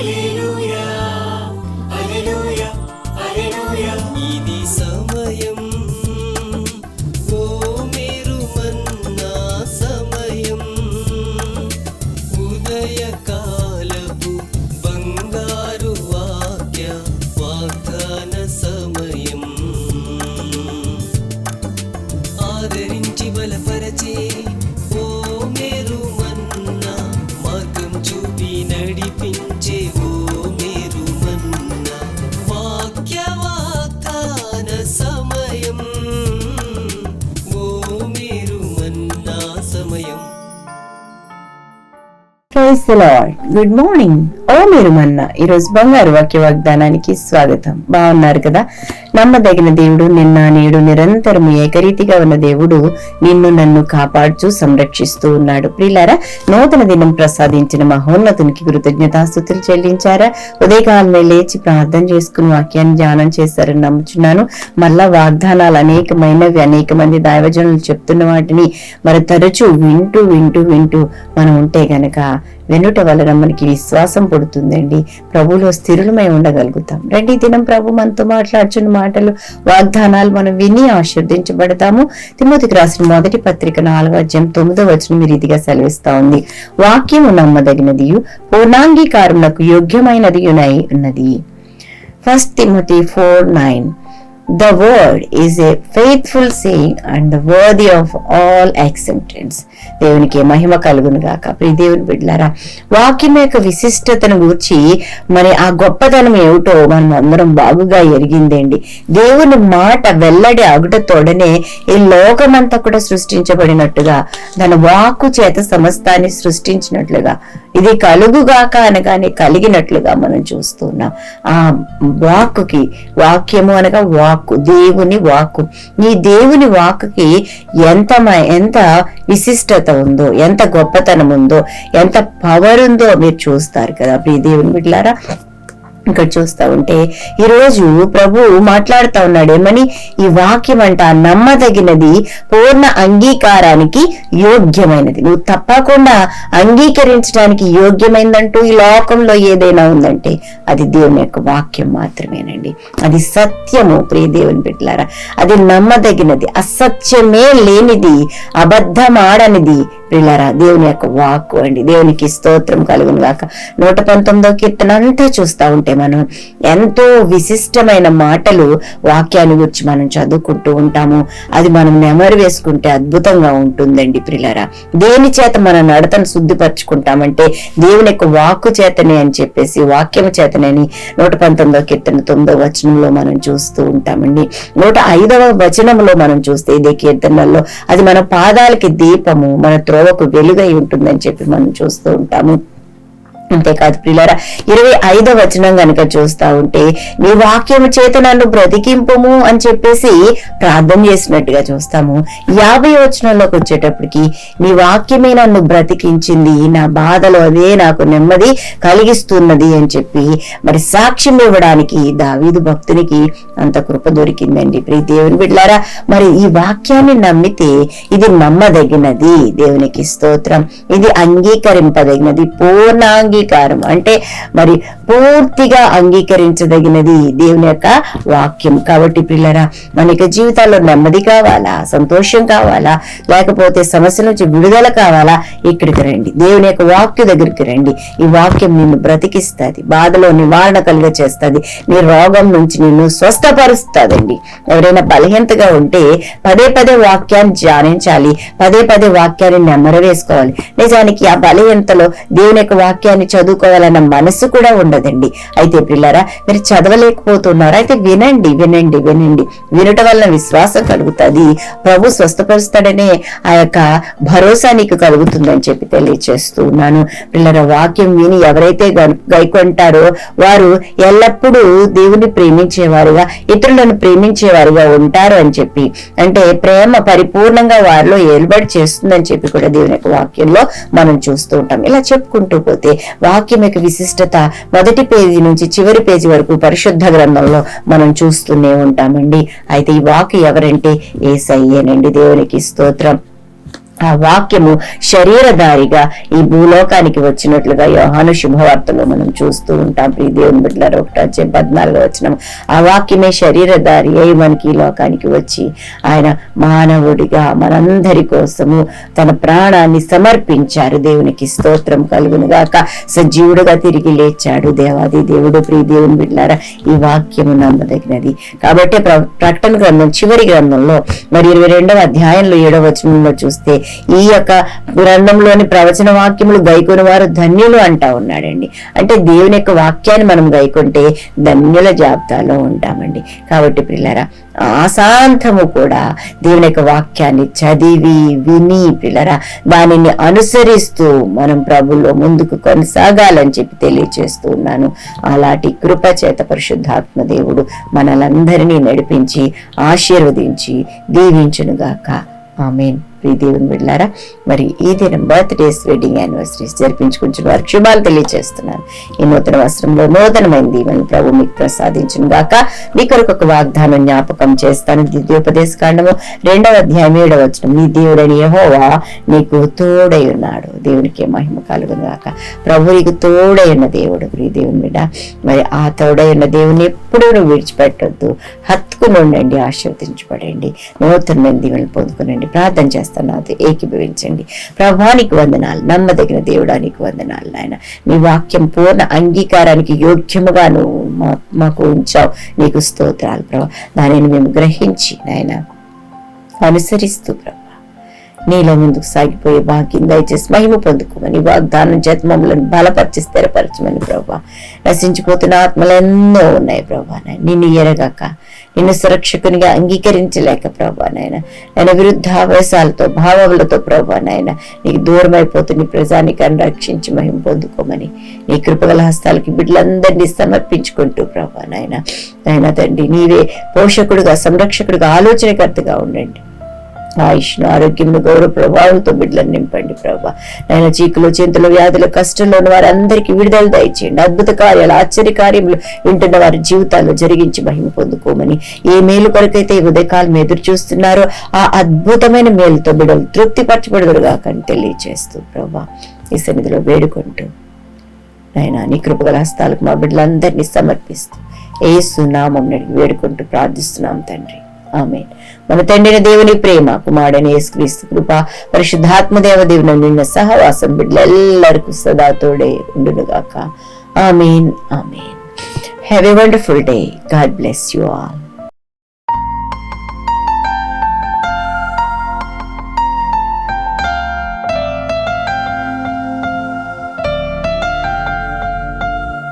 ఇది praise lord. Good morning. ఓ మీరు మన్న ఈరోజు బంగారు వాక్య వాగ్దానానికి స్వాగతం. బాగున్నారు కదా? నమ్మదగిన దేవుడు నిన్న నేడు నిరంతరం ఏకరీతిగా ఉన్న దేవుడు నిన్ను నన్ను కాపాడుచు సంరక్షిస్తూ ఉన్నాడు. ప్రిలారా నూతన దినం ప్రసాదించిన మహోన్నతునికి కృతజ్ఞతాస్థుతులు చెల్లించారా? ఉదయకాలమే లేచి ప్రార్థన చేసుకుని వాక్యాన్ని ధ్యానం చేశారని నమ్ముచున్నాను. మళ్ళా వాగ్దానాలు అనేకమైనవి అనేక మంది దైవజనులు చెప్తున్న వాటిని మరి తరచూ వింటూ వింటూ వింటూ మనం ఉంటే గనక వెనుట వలన మనకి విశ్వాసం పుడుతుందండి. ప్రభులో స్థిరులమై ఉండగలుగుతాం. రండి దినం ప్రభు మనతో మాట్లాడుచున్న మాటలు వాగ్దానాలు మనం విని ఆశీర్దించబడతాము తిమోతికి రాసిన మొదటి పత్రిక నాలుగో అధ్యాయం తొమ్మిదో వచనం రీతిగా సెలవిస్తా ఉంది. వాక్యము నమ్మదగినది పూర్ణాంగీకారములకు యోగ్యమైనది ఉన్నది. First Timothy four nine The word is a faithful saying and the worthy of all acceptance. దేవునికి మహిమ కలుగును గాక. ప్రియ దేవుని బిడ్డలారా వాక్యం యొక్క విశిష్టతను గూర్చి మరి ఆ గొప్పతనం ఏమిటో మనం అందరం బాగుగా ఎరిగిందండి. దేవుని మాట వెల్లడి అగుట తోడనే ఈ లోకమంతా కూడా సృష్టించబడినట్టుగా తన వాక్కు చేత సమస్తాన్ని సృష్టించినట్లుగా ఇది కలుగుగాక అనగానే కలిగినట్లుగా మనం చూస్తున్నాం. ఆ వాక్కుకి వాక్యము అనగా వాక్కు దేవుని వాక్కు. నీ దేవుని వాక్కుకి ఎంత మ- ఎంత విశిష్టత ఉందో ఎంత గొప్పతనం ఉందో ఎంత పవర్ ఉందో మీరు చూస్తారు కదా ప్రియ దేవుని బిడ్లారా ఇక్కడ చూస్తా ఉంటే ఈ రోజు ప్రభు మాట్లాడుతా ఉన్నాడు ఏమని? ఈ వాక్యం అంట నమ్మదగినది పూర్ణ అంగీకారానికి యోగ్యమైనది. నువ్వు తప్పకుండా అంగీకరించడానికి యోగ్యమైందంటూ ఈ లోకంలో ఏదైనా ఉందంటే అది దేవుని యొక్క వాక్యం మాత్రమేనండి. అది సత్యము ప్రియ దేవుని బిడ్డలారా. అది నమ్మదగినది అసత్యమే లేనిది అబద్ధమాడనిది ప్రిలరా దేవుని యొక్క వాక్కు అండి. దేవునికి స్తోత్రం కలుగును గాక. నూట పంతొమ్మిదో కీర్తన అంతా చూస్తా ఉంటే మనం ఎంతో విశిష్టమైన మాటలు వాక్యాన్ని గురించి మనం చదువుకుంటూ ఉంటాము. అది మనం నెమరు వేసుకుంటే అద్భుతంగా ఉంటుందండి ప్రిలరా. దేని చేత మన నడతను శుద్ధిపరచుకుంటామంటే దేవుని యొక్క వాక్కు చేతనే అని చెప్పేసి వాక్యము చేతనే అని నూట పంతొమ్మిదో కీర్తన తొమ్మిదో వచనంలో మనం చూస్తూ ఉంటామండి. నూట ఐదవ వచనంలో మనం చూస్తే ఇదే కీర్తనల్లో అది మన పాదాలకి దీపము మన త్రో ఒక వెలుగై ఉంటుందని చెప్పి మనం చూస్తూ ఉంటాము. అంతేకాదు ప్రియులారా ఇరవై ఐదో వచనం గనుక చూస్తా ఉంటే నీ వాక్యము చేత నన్ను బ్రతికింపుము అని చెప్పేసి ప్రార్థన చేసినట్టుగా చూస్తాము. యాభై వచనంలోకి వచ్చేటప్పటికి నీ వాక్యమే నన్ను బ్రతికించింది నా బాధలో అదే నాకు నెమ్మది కలిగిస్తున్నది అని చెప్పి మరి సాక్ష్యం ఇవ్వడానికి దావీదు భక్తునికి అంత కృప దొరికిందండి. ప్రీ దేవుని బిడ్డారా మరి ఈ వాక్యాన్ని నమ్మితే ఇది నమ్మదగినది. దేవునికి స్తోత్రం. ఇది అంగీకరింపదగినది. అంగీకారం. అంటే మరి పూర్తిగా అంగీకరించదగినది దేవుని యొక్క వాక్యం. కాబట్టి పిల్లరా మన యొక్క జీవితాల్లో నెమ్మది కావాలా? సంతోషం కావాలా? లేకపోతే సమస్య నుంచి విడుదల కావాలా? ఇక్కడికి రండి. దేవుని యొక్క వాక్య దగ్గరికి రండి. ఈ వాక్యం నిన్ను బ్రతికిస్తుంది బాధలో నివారణ కలిగ చేస్తుంది నీ రోగం నుంచి నిన్ను స్వస్థపరుస్తుందండి. ఎవరైనా బలహీనతగా ఉంటే పదే పదే వాక్యాన్ని ధ్యానించాలి. పదే పదే వాక్యాన్ని నెమ్మర వేసుకోవాలి. నిజానికి ఆ బలహీనతలో దేవుని యొక్క వాక్యాన్ని చదువుకోవాలన్న మనసు కూడా ఉండదు. ఉండదండి అయితే పిల్లరా మీరు చదవలేకపోతున్నారా. అయితే వినండి వినండి వినండి. వినట వలన విశ్వాసం కలుగుతుంది. ప్రభు స్వస్థపరుస్తాడనే ఆ యొక్క భరోసా నీకు కలుగుతుందని చెప్పి తెలియచేస్తూ ఉన్నాను పిల్లల వాక్యం విని ఎవరైతే గైకొంటారో వారు ఎల్లప్పుడూ దేవుని ప్రేమించేవారుగా ఇతరులను ప్రేమించేవారుగా ఉంటారు అని చెప్పి. అంటే ప్రేమ పరిపూర్ణంగా వారిలో ఏలుబడి చేస్తుందని చెప్పి కూడా దేవుని యొక్క వాక్యంలో మనం చూస్తూ ఉంటాం. ఇలా చెప్పుకుంటూ పోతే వాక్యం యొక్క విశిష్టత మొదటి పేజీ నుంచి చివరి పేజీ వరకు పరిశుద్ధ గ్రంథంలో మనం చూస్తూనే ఉంటామండి. అయితే ఈ వాక్ ఎవరంటే ఏసయ్యేనండి. దేవునికి స్తోత్రం. ఆ వాక్యము శరీరధారిగా ఈ భూలోకానికి వచ్చినట్లుగా యోహాను శుభవార్తలో మనం చూస్తూ ఉంటాం. ప్రియ దేవుని బిడ్డలారు ఒకటి వచ్చే పద్నాలుగు వచ్చిన ఆ వాక్యమే శరీరధారి అయి మనకి ఈ లోకానికి వచ్చి ఆయన మానవుడిగా మనందరి కోసము తన ప్రాణాన్ని సమర్పించారు. దేవునికి స్తోత్రం కలుగును గాక. సజీవుడుగా తిరిగి లేచాడు దేవాది దేవుడు. ప్రీ దేవుని బిడ్డారా ఈ వాక్యము నమ్మదగినది. కాబట్టి ప్ర- ప్రకటన గ్రంథం చివరి గ్రంథంలో మరి ఇరవై రెండవ అధ్యాయంలో ఏడవ వచనంలో చూస్తే ఈ యొక్క గ్రంథంలోని ప్రవచన వాక్యములు గైకొని వారు ధన్యులు అంటా ఉన్నాడండి. అంటే దేవుని యొక్క వాక్యాన్ని మనం గైకుంటే ధన్యుల జాబితాలో ఉంటామండి. కాబట్టి పిల్లరా ఆశాంతము కూడా దేవుని యొక్క వాక్యాన్ని చదివి విని పిల్లరా దానిని అనుసరిస్తూ మనం ప్రభులో ముందుకు కొనసాగాలని చెప్పి తెలియచేస్తూ ఉన్నాను. అలాంటి కృపచేత పరిశుద్ధాత్మ దేవుడు మనలందరినీ నడిపించి ఆశీర్వదించి దీవించునుగాక. ఆమెన్. ప్రియ దేవుని బిడ్డారా మరి ఈ దినం బర్త్డేస్ వెడ్డింగ్ యానివర్సరీస్ జరిపించుకుంటున్న వారికి శుభాలు తెలియజేస్తున్నాను ఈ నూతన వస్త్రంలో నూతనమైన దీవెనలు ప్రభు మీకు ప్రసాదించును గాక. మీ కొరకు ఒక వాగ్దానం జ్ఞాపకం చేస్తాను. ద్వితీయోపదేశ కాండము రెండవ అధ్యాయం ఏడవ వచ్చిన మీ దేవుడని యహోవా నీకు తోడై ఉన్నాడు. దేవునికి మహిమ కలుగును గాక. ప్రభు నీకు తోడై ఉన్న దేవుడు ప్రియ దేవుని బిడ్డ. మరి ఆ తోడై ఉన్న దేవుని ఎప్పుడూ నువ్వు విడిచిపెట్టొద్దు. హత్తుకుని ఉండండి ఆశీర్వదించబడండి. నూతనమైన దీవెనలు పొందుకునండి. ప్రార్థన చేస్తాను నాతో ఏకీభవించండి. ప్రభానికి వందనాలు. నమ్మదగిన దేవుడానికి వందనాలు నాయన. నీ వాక్యం పూర్ణ అంగీకారానికి యోగ్యముగా నువ్వు మా- మాకు ఉంచావు. నీకు స్తోత్రాలు ప్రభా. దానిని మేము గ్రహించి నాయన అనుసరిస్తూ ప్రభా. నీలో ముందుకు సాగిపోయే భాగ్యం దయచేసి మహిమ పొందుకోమని వాగ్దానం చేత మమ్మల్ని బలపరిచి స్థిరపరచమని ప్రభా. నశించిపోతున్న ఆత్మలు ఎన్నో ఉన్నాయి ప్రభా నాయన. నిన్ను ఎరగాక నిన్ను సురక్షకునిగా అంగీకరించలేక ప్రభా నాయన. నేను విరుద్ధావేశాలతో భావములతో ప్రభా నాయన నీకు దూరం అయిపోతున్న ప్రజానికాన్ని రక్షించి మహిమ పొందుకోమని నీ కృపగల హస్తాలకి బిడ్డలందరినీ సమర్పించుకుంటూ ప్రభా నాయన. నాయన తండ్రి నీవే పోషకుడుగా సంరక్షకుడుగా ఆలోచనకర్తగా ఉండండి. ఆయుష్ను ఆరోగ్యంను గౌరవ ప్రభావంతో బిడ్డలను నింపండి ప్రభా. నాయన చీకులు చింతలు వ్యాధులు కష్టంలో ఉన్న వారందరికీ విడుదల దయచేయండి. అద్భుత కార్యాలు ఆశ్చర్య కార్యములు వింటున్న వారి జీవితాల్లో జరిగించి మహిమ పొందుకోమని ఏ మేలు కొరకైతే ఈ ఉదయకాలం ఎదురు చూస్తున్నారో ఆ అద్భుతమైన మేలుతో బిడ్డలు తృప్తి పరచబడదురుగా కానీ తెలియచేస్తూ ప్రభా. ఈ సన్నిధిలో వేడుకుంటూ నాయన నీ కృపగల హస్తాలకు మా బిడ్డలందరినీ సమర్పిస్తూ ఏ సునామం వేడుకుంటూ ప్రార్థిస్తున్నాం తండ్రి. ఆమె మన తండ్రిన దేవుని ప్రేమ కుమారుడని యేసుక్రీస్తు కృప పరిశుద్ధాత్మ దేవ దేవుని నిన్న సహవాసం బిడ్డలెల్లరికూ సదా తోడే ఉండునుగాక. Amen amen. Have a wonderful day God bless you all